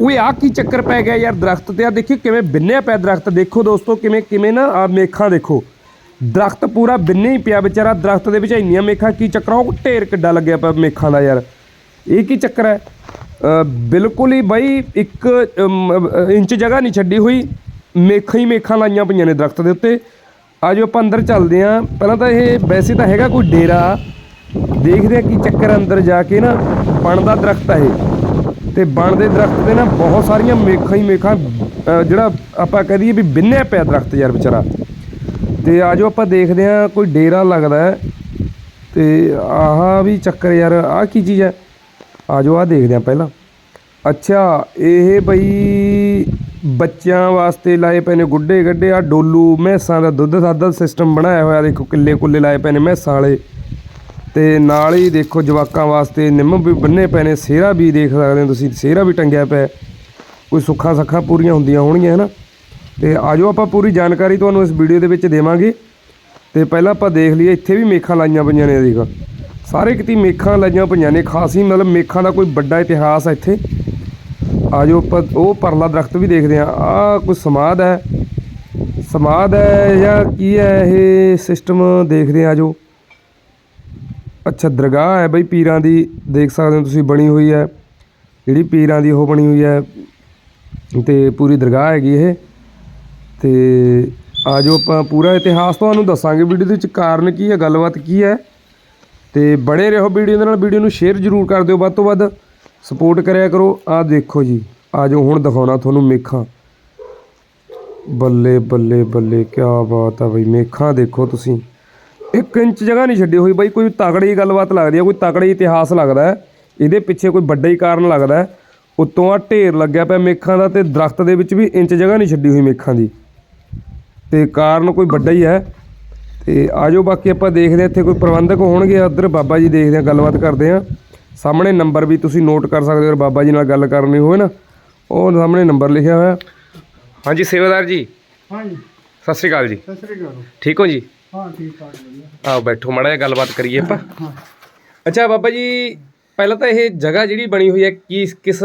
ਉਹ ਆ ਕੀ ਚੱਕਰ ਪੈ ਗਿਆ ਯਾਰ ਦਰਖਤ ਤੇ? ਆ ਦੇਖੀ ਕਿਵੇਂ ਬਿੰਨਿਆ ਪਿਆ ਦਰਖਤ। ਦੇਖੋ ਦੋਸਤੋ ਕਿਵੇਂ ਕਿਵੇਂ ਨਾ ਆ ਮੇਖਾਂ ਦੇਖੋ। ਦਰਖਤ ਪੂਰਾ ਬਿੰਨੇ ਹੀ ਪਿਆ ਵਿਚਾਰਾ। ਦਰਖਤ ਦੇ ਵਿੱਚ ਇੰਨੀਆਂ ਮੇਖਾਂ, ਕੀ ਚੱਕਰ ਆ? ਉਹ ਢੇਰ ਕਿੱਡਾ ਲੱਗਿਆ ਪਿਆ ਮੇਖਾਂ ਦਾ ਯਾਰ। ਇਹ ਕੀ ਚੱਕਰ ਹੈ ਬਿਲਕੁਲ ਹੀ ਬਾਈ ਇੱਕ ਇੰਚ ਜਗ੍ਹਾ ਨਹੀਂ ਛੱਡੀ ਹੋਈ। ਮੇਖਾਂ ਹੀ ਮੇਖਾਂ ਲਾਈਆਂ ਪਈਆਂ ਨੇ ਦਰਖਤ ਦੇ ਉੱਤੇ। ਆਜੋ ਆਪਾਂ ਅੰਦਰ ਚੱਲਦੇ ਆਂ। ਪਹਿਲਾਂ ਤਾਂ ਇਹ ਵੈਸੇ ਤਾਂ ਹੈਗਾ ਕੋਈ ਡੇਰਾ। ਦੇਖਦੇ ਆ ਕੀ ਚੱਕਰ ਅੰਦਰ ਜਾ ਕੇ ਨਾ। ਬਣਦਾ ਦਰਖਤ ਆ ਇਹ ਤੇ ਬਣਦੇ ਦਰਖਤ ਦੇ ਨਾ ਬਹੁਤ ਸਾਰੀਆਂ ਮੇਖਾਂ ਹੀ ਮੇਖਾਂ ਜਿਹੜਾ ਆਪਾਂ ਕਹਿ ਦਈਏ ਵੀ ਬਿੰਨਿਆ ਪਿਆ ਦਰਖਤ ਯਾਰ ਵਿਚਾਰਾ। ਤੇ ਆਜੋ ਆਪਾਂ ਦੇਖਦੇ ਆ ਕੋਈ ਡੇਰਾ ਲੱਗਦਾ ਹੈ। ਤੇ ਆਹ ਵੀ ਚੱਕਰ ਯਾਰ, ਆਹ ਕੀ ਚੀਜ਼ ਹੈ? ਆਜੋ ਆ ਦੇਖਦੇ ਆ ਪਹਿਲਾਂ। ਅੱਛਾ, ਇਹ ਬਈ ਬੱਚਿਆਂ ਵਾਸਤੇ ਲਾਏ ਪਏ ਨੇ ਗੁੱਡੇ ਗੱਡੇ ਆ ਡੋਲੂ, ਮੈਸਾਂ ਦਾ ਦੁੱਧ ਸਾਦਾ ਸਿਸਟਮ ਬਣਾਇਆ ਹੋਇਆ, ਦੇਖੋ ਕਿੱਲੇ ਕੁੱਲੇ ਲਾਏ ਪਏ ਨੇ ਮੈਸਾਂ ਵਾਲੇ। ਤੇ ਨਾਲ ਹੀ ਦੇਖੋ ਜਵਾਕਾਂ ਵਾਸਤੇ ਨਿੰਮ ਵੀ ਬੰਨੇ ਪਏ ਨੇ ਸਿਹਰਾ ਵੀ ਦੇਖ ਸਕਦੇ ਹੋ ਤੁਸੀਂ ਸਿਹਰਾ ਵੀ ਟੰਗਿਆ ਪਿਆ ਕੋਈ ਸੁੱਖਾਂ ਸੱਖਾਂ ਪੂਰੀਆਂ ਹੁੰਦੀਆਂ ਹੋਣਗੀਆਂ ਹੈ ਨਾ ਤੇ ਆਜੋ ਆਪਾਂ ਪੂਰੀ ਜਾਣਕਾਰੀ ਤੁਹਾਨੂੰ ਇਸ ਵੀਡੀਓ ਦੇ ਵਿੱਚ ਦੇਵਾਂਗੇ। ਤੇ ਪਹਿਲਾਂ ਆਪਾਂ ਦੇਖ ਲਈਏ, ਇੱਥੇ ਵੀ ਮੇਖਾਂ ਲਾਈਆਂ ਪਈਆਂ ਨੇ ਦੇਖ। ਸਾਰੇ ਕਿਤੇ ਮੇਖਾਂ ਲਾਈਆਂ ਪਈਆਂ ਨੇ, ਖਾਸ ਹੀ ਮਤਲਬ ਮੇਖਾਂ ਦਾ ਕੋਈ ਵੱਡਾ ਇਤਿਹਾਸ ਹੈ ਇੱਥੇ। ਆਜੋ ਆਪਾਂ ਉਹ ਪਰਲਾ ਦਰਖਤ ਵੀ ਦੇਖਦੇ ਆ ਆ ਕੋਈ ਸਮਾਦ ਹੈ। ਸਮਾਦ ਹੈ ਜਾਂ ਕੀ ਹੈ ਇਹ ਸਿਸਟਮ ਦੇਖਦੇ ਆ ਆਜੋ। ਅੱਛਾ, ਦਰਗਾਹ ਹੈ ਬਈ ਪੀਰਾਂ ਦੀ, ਦੇਖ ਸਕਦੇ ਹੋ ਤੁਸੀਂ ਬਣੀ ਹੋਈ ਹੈ। ਜਿਹੜੀ ਪੀਰਾਂ ਦੀ ਉਹ ਬਣੀ ਹੋਈ ਹੈ। ਤੇ ਪੂਰੀ ਦਰਗਾਹ ਹੈਗੀ ਇਹ। ਤੇ ਆਜੋ ਆਪਾਂ ਪੂਰਾ ਇਤਿਹਾਸ ਤੁਹਾਨੂੰ ਦੱਸਾਂਗੇ। ਵੀਡੀਓ ਦੇ ਵਿੱਚ ਕਾਰਨ ਕੀ ਹੈ, ਗੱਲਬਾਤ ਕੀ ਹੈ। ਤੇ ਬਣੇ ਰਹੋ ਵੀਡੀਓ ਦੇ ਨਾਲ। ਵੀਡੀਓ ਨੂੰ ਸ਼ੇਅਰ ਜ਼ਰੂਰ ਕਰ ਦਿਓ। ਵੱਧ ਤੋਂ ਵੱਧ ਸਪੋਰਟ ਕਰਿਆ ਕਰੋ। ਆਹ ਦੇਖੋ ਜੀ। ਆਜੋ ਹੁਣ ਦਿਖਾਉਣਾ ਤੁਹਾਨੂੰ ਮੇਖਾਂ। ਬੱਲੇ ਬੱਲੇ ਬੱਲੇ ਕੀ ਬਾਤ ਆ ਬਈ। ਮੇਖਾਂ ਦੇਖੋ ਤੁਸੀਂ। ਇੱਕ ਇੰਚ ਜਗ੍ਹਾ ਨਹੀਂ ਛੱਡੀ ਹੋਈ ਬਾਈ ਕੋਈ ਤਕੜੀ ਗੱਲਬਾਤ ਲੱਗਦੀ ਹੈ ਕੋਈ ਤਕੜੀ ਇਤਿਹਾਸ ਲੱਗਦਾ ਹੈ। ਇਹਦੇ ਪਿੱਛੇ ਕੋਈ ਵੱਡਾ ਹੀ ਕਾਰਨ ਲੱਗਦਾ ਹੈ। ਉੱਤੋਂ ਆ ਢੇਰ ਲੱਗਿਆ ਪਿਆ ਮੇਖਾਂ ਦਾ ਤੇ ਦਰਖਤ ਦੇ ਵਿੱਚ ਵੀ ਇੰਚ ਜਗ੍ਹਾ ਨਹੀਂ ਛੱਡੀ ਹੋਈ ਮੇਖਾਂ ਦੀ। ਤੇ ਕਾਰਨ ਕੋਈ ਵੱਡਾ ਹੀ ਹੈ। ਤੇ ਆਜੋ ਬਾਕੀ ਆਪਾਂ ਦੇਖਦੇ ਹਾਂ ਇੱਥੇ ਕੋਈ ਪ੍ਰਬੰਧਕ ਹੋਣਗੇ ਉੱਧਰ ਬਾਬਾ ਜੀ ਦੇਖਦੇ ਹਾਂ ਗੱਲਬਾਤ ਕਰਦੇ ਹਾਂ। ਸਾਹਮਣੇ ਨੰਬਰ ਵੀ ਤੁਸੀਂ ਨੋਟ ਕਰ ਸਕਦੇ ਹੋ ਬਾਬਾ ਜੀ ਨਾਲ ਗੱਲ ਕਰਨੀ ਹੋਵੇ ਨਾ ਉਹ ਸਾਹਮਣੇ ਨੰਬਰ ਲਿਖਿਆ ਹੋਇਆ। ਹਾਂਜੀ ਸੇਵਾਦਾਰ ਜੀ। ਹਾਂਜੀ। ਸਤਿ ਸ਼੍ਰੀ ਅਕਾਲ ਜੀ। ਸਤਿ ਸ੍ਰੀ ਅਕਾਲ। ਠੀਕ ਹੋ ਜੀ? ਹਾਂ ਠੀਕ ਠਾਕ ਵਧੀਆ ਆਓ ਬੈਠੋ ਮਾੜਾ ਜਿਹਾ ਗੱਲਬਾਤ ਕਰੀਏ ਆਪਾਂ। ਅੱਛਾ ਬਾਬਾ ਜੀ ਪਹਿਲਾਂ ਤਾਂ ਇਹ ਜਗ੍ਹਾ ਜਿਹੜੀ ਬਣੀ ਹੋਈ ਹੈ ਕਿਸ ਕਿਸ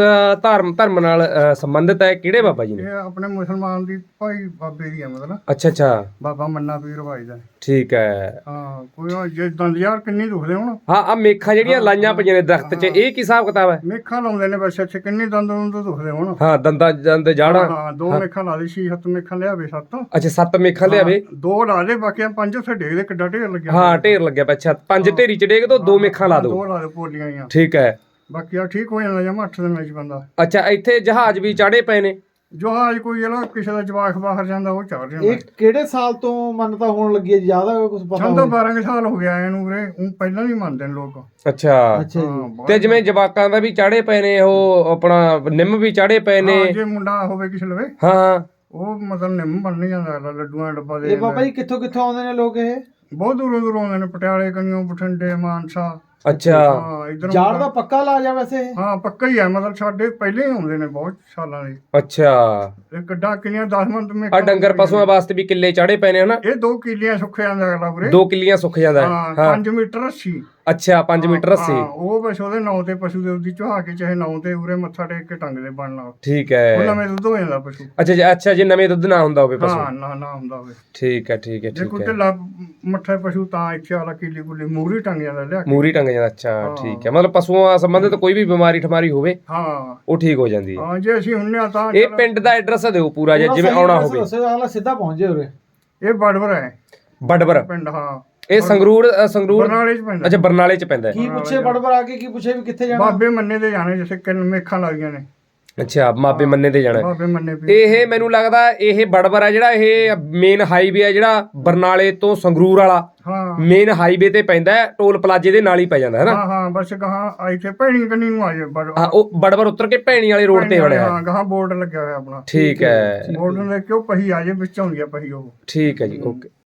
ਧਰਮ ਧਰਮ ਨਾਲ ਅ, ਸੰਬੰਧਿਤ ਹੈ? ਕਿਹੜੇ ਬਾਬਾ ਜੀ ਨੇ? ਇਹ ਆਪਣੇ ਮੁਸਲਮਾਨ ਦੀ ਭਾਈ ਬਾਬੇ ਦੀ ਹੈ ਮਤਲਬ। ਅੱਛਾ ਅੱਛਾ। ਬਾਬਾ ਮੰਨਾ ਪੀਰ ਭਾਈ ਦਾ। ਠੀਕ ਹੈ। ਹਾਂ ਕੋਈ ਉਹ ਜੇ ਦੰਦ ਯਾਰ ਕਿੰਨੀ ਦੁਖਦੇ ਹੁਣ। ਹਾਂ ਆ ਮੇਖਾਂ ਜਿਹੜੀਆਂ ਲਾਈਆਂ ਪਈਆਂ ਨੇ ਦਰਖਤ 'ਚ ਇਹ ਕੀ ਹਿਸਾਬ ਕਿਤਾਬ ਹੈ? ਮੇਖਾਂ ਲਾਉਂਦੇ ਨੇ ਬਸ ਅੱਛੇ ਕਿੰਨੀ ਦੰਦ ਨੂੰ ਦੁਖਦੇ ਹੁਣ। ਹਾਂ ਦੰਦਾਂ ਦੰਦ ਜਾੜਾ। ਹਾਂ ਦੋ ਮੇਖਾਂ ਲਾ ਲਈ ਛੇ ਸੱਤ ਮੇਖਾਂ ਲਿਆਵੇ ਸੱਤ। ਅੱਛਾ ਸੱਤ ਮੇਖਾਂ ਲਿਆਵੇ? ਦੋ ਲਾ ਦੇ ਬਾਕੀਆਂ ਪੰਜ ਉੱਥੇ ਡੇਗ ਦੇ ਕਿੱਡਾ ਢੇਰ ਲੱਗਿਆ। ਹਾਂ ਢੇਰ ਲੱਗਿਆ ਪਿਆ ਅੱਛਾ ਪੰਜ ਢੇਰੀ ਚ ਡੇਗ ਤੋਂ ਦੋ ਮੇਖਾਂ ਲਾ ਦਿਓ ਦੋ ਲਾ ਦੇ ਪੋਲੀਆਂ ਹੀ ਆ ਠੀਕ ਹੈ। ਬਾਕੀ ਆ ਠੀਕ ਹੋ ਜਾਂਦਾ ਜਮਾ ਅੱਠ ਦਿਨ ਵਿੱਚ ਬੰਦਾ। ਅੱਛਾ ਇੱਥੇ ਜਹਾਜ਼ ਵੀ ਚਾੜੇ ਪਏ ਨੇ? ਜੋ ਅੱਜ ਕੋਈ ਜਿਹੜਾ ਕਿਸੇ ਦਾ ਜਵਾਕ ਬਾਹਰ ਜਾਂਦਾ ਉਹ ਚੜ ਜਾਂਦਾ। ਇਹ ਕਿਹੜੇ ਸਾਲ ਤੋਂ ਮੰਨਤਾ ਹੋਣ ਲੱਗੀ ਹੈ? ਜ਼ਿਆਦਾ ਕੁਝ ਪਤਾ ਸਾਨੂੰ ਤਾਂ ਹੋਵੇ? 12 ਕੁ ਸਾਲ ਹੋ ਗਿਆ ਇਹਨੂੰ ਵੀਰੇ ਉਹ ਪਹਿਲਾਂ ਨਹੀਂ ਮੰਨਦੇ ਨੇ ਲੋਕ। ਅੱਛਾ। ਅੱਛਾ ਜੀ। ਹਾਂ, ਬਹੁਤ- ਤੇ ਜਿਵੇਂ ਜਵਾਕਾਂ ਦਾ ਵੀ ਚਾੜੇ ਪਏ ਨੇ ਉਹ ਆਪਣਾ ਨਿੰਮ ਵੀ ਚਾੜੇ ਪਏ ਨੇ। ਹਾਂ, ਜੇ ਮੁੰਡਾ ਹੋਵੇ ਕਿਸੇ ਲਵੇ। ਹਾਂ। ਉਹ ਮਤਲਬ ਨਿੰਮ ਬਣ ਨਹੀਂ ਜਾਂਦਾ ਅਗਲਾ ਲੱਡੂਆਂ ਦਾ ਡੱਬਾ ਦੇ ਇਹ ਬਾਬਾ ਜੀ ਕਿੱਥੋਂ ਕਿੱਥੋਂ ਆਉਂਦੇ ਨੇ ਲੋਕ ਇਹ? ਬਹੁਤ ਦੂਰੋਂ ਦੂਰੋਂ ਆਉਂਦੇ ਨੇ ਪਟਿਆਲੇ ਕਨੀਓ ਬਠਿੰਡੇ ਮਾਨਸਾ। ਅੱਛਾ। ਹਾਂ ਇਧਰ ਜਾੜ ਦਾ ਪੱਕਾ ਇਲਾਜ ਆ ਵੈਸੇ। ਇਹ? ਹਾਂ ਪੱਕਾ ਹੀ ਹੈ ਮਤਲਬ ਸਾਡੇ ਪਹਿਲੇ ਹੀ ਆਉਂਦੇ ਨੇ ਬਹੁਤ ਸਾਲਾਂ ਦੇ। ਅੱਛਾ। ਇਹ ਗੱਡਾ ਕਿੰਨੀਆਂ 10 ਮਿੰਟ ਮੇ ਆ ਡੰਗਰ ਪਸ਼ੂਆਂ ਵਾਸਤੇ ਵੀ ਕਿੱਲੇ ਚਾੜੇ ਪਏ ਨੇ ਹਨਾ? ਇਹ ਦੋ ਕਿੱਲੀਆਂ ਸੁੱਕ ਜਾਂਦਾ ਅਗਲਾ ਵੀਰੇ ਦੋ ਕਿੱਲੀਆਂ ਸੁੱਕ ਜਾਂਦਾ। ਹੈ। ਹਾਂ। ਹਾਂ 5 ਮੀਟਰ 80 ਅੱਛਾ 5 ਮੀਟਰ ਰੱਸੀ ਹਾਂ ਉਹ ਬਸ ਉਹਦੇ ਨਾਂ ਤੇ ਪਸ਼ੂ ਦੇ ਉੱਦੀ ਚੁਹਾ ਕੇ ਚਾਹੇ ਨਾਂ ਤੇ ਉਰੇ ਮੱਥਾ ਟੇਕ ਕੇ ਟੰਗਦੇ ਬਣਨਾ। ਠੀਕ ਉਹ ਹੈ ਨਵੇਂ ਦੁੱਧ ਹੋ ਜਾਂਦਾ ਪਸ਼ੂ। ਅੱਛਾ ਜੀ ਅੱਛਾ ਜੇ ਨਵੇਂ ਦੁੱਧ ਨਾ ਹੁੰਦਾ ਹੋਵੇ ਪਸ਼ੂ। ਹਾਂ ਨਾ ਨਾ ਹੁੰਦਾ ਹੋਵੇ। ਠੀਕ ਹੈ ਠੀਕ ਹੈ ਜੇ ਠੀਕ ਕੋਈ ਹੈ ਢਿੱਲਾ ਮੱਠਾ ਪਸ਼ੂ ਤਾਂ ਇੱਥੇ ਵਾਲਾ ਕੀਲੀ ਕੁਲੀ ਮੂਰੀ ਟੰਗ ਜਾਂਦਾ ਲਿਆ ਕੇ। ਮੂਰੀ ਟੰਗ ਜਾਂਦਾ ਅੱਛਾ ਠੀਕ ਹੈ ਮਤਲਬ ਪਸ਼ੂਆਂ ਸੰਬੰਧਿਤ ਕੋਈ ਵੀ ਬਿਮਾਰੀ ਠਮਾਰੀ ਹੋਵੇ ਹਾਂ। ਉਹ ਠੀਕ ਹੋ ਜਾਂਦੀ ਹੈ ਹਾਂ ਜੇ ਅਸੀਂ ਹੁੰਨੇ ਆ ਤਾਂ ਇਹ ਪਿੰਡ ਦਾ ਐਡਰੈਸ ਦਿਓ ਪੂਰਾ ਜਿਹਾ ਜਿਵੇਂ ਆਉਣਾ ਹੋਵੇ। ਸਿੱਧਾ ਪਹੁੰਚ ਉਰੇ। ਇਹ ਬੜਵਰ ਹੈ। ਬੜਬਰ ਪਿੰਡ ਹਾਂ। ਇਹ ਸੰਗਰੂਰ ਅ, ਸੰਗਰੂਰ ਬਰਨਾਲੇ ਚ ਪੈਂਦਾ ਅੱਛਾ ਬਰਨਾਲੇ ਚ ਪੈਂਦਾ ਹੈ। ਕੀ ਪੁੱਛੇ ਬੜਬੜ ਆ ਕੇ ਕੀ ਪੁੱਛੇ ਵੀ ਕਿੱਥੇ ਜਾਣਾ? ਬਾਬੇ ਮੰਨੇ ਤੇ ਜਾਣੇ ਜਿਵੇਂ ਕਿੰਨ ਮੇਖਾਂ ਲੱਗੀਆਂ ਨੇ। ਅੱਛਾ ਮਾਪੇ ਮੰਨੇ ਤੇ ਜਾਣਾ। ਹੈ। ਬਾਬੇ ਮੰਨੇ ਵੀ ਇਹ ਮੈਨੂੰ ਲੱਗਦਾ ਇਹ ਬੜਬਰ ਹੈ ਜਿਹੜਾ ਇਹ ਮੇਨ ਹਾਈਵੇ ਹੈ ਜਿਹੜਾ ਬਰਨਾਲੇ ਤੋਂ ਸੰਗਰੂਰ ਵਾਲਾ। ਹਾਂ। ਮੇਨ ਹਾਈਵੇ ਤੇ ਪੈਂਦਾ ਹੈ ਟੋਲ ਪਲਾਜ਼ੇ ਦੇ ਨਾਲ ਹੀ ਪੈ ਜਾਂਦਾ ਹੈ ਨਾ? ਹਾਂ ਹਾਂ ਬਸ ਕਹਾ ਇੱਥੇ ਭੈਣੀ ਕੰਨੀ ਨੂੰ ਆ ਜਾਏ ਬੜ ਹਾਂ ਉਹ ਬੜਬਰ ਉਤਰ ਕੇ ਭੈਣੀ ਵਾਲੇ ਰੋਡ ਤੇ ਬਣਿਆ ਹੈ। ਹਾਂ ਕਹਾ ਬੋਰਡ ਲੱਗਿਆ ਹੋਇਆ ਆਪਣਾ। ਠੀਕ ਹੈ। ਬੋਰਡ ਨੂੰ ਦੇਖ ਕੇ ਉਹ ਪਹੀ ਆ ਜਾਏ ਵਿੱਚ ਆਉਂਦੀ ਆ ਪਹੀ ਉਹ। ਠੀਕ ਹੈ ਜੀ ਓਕੇ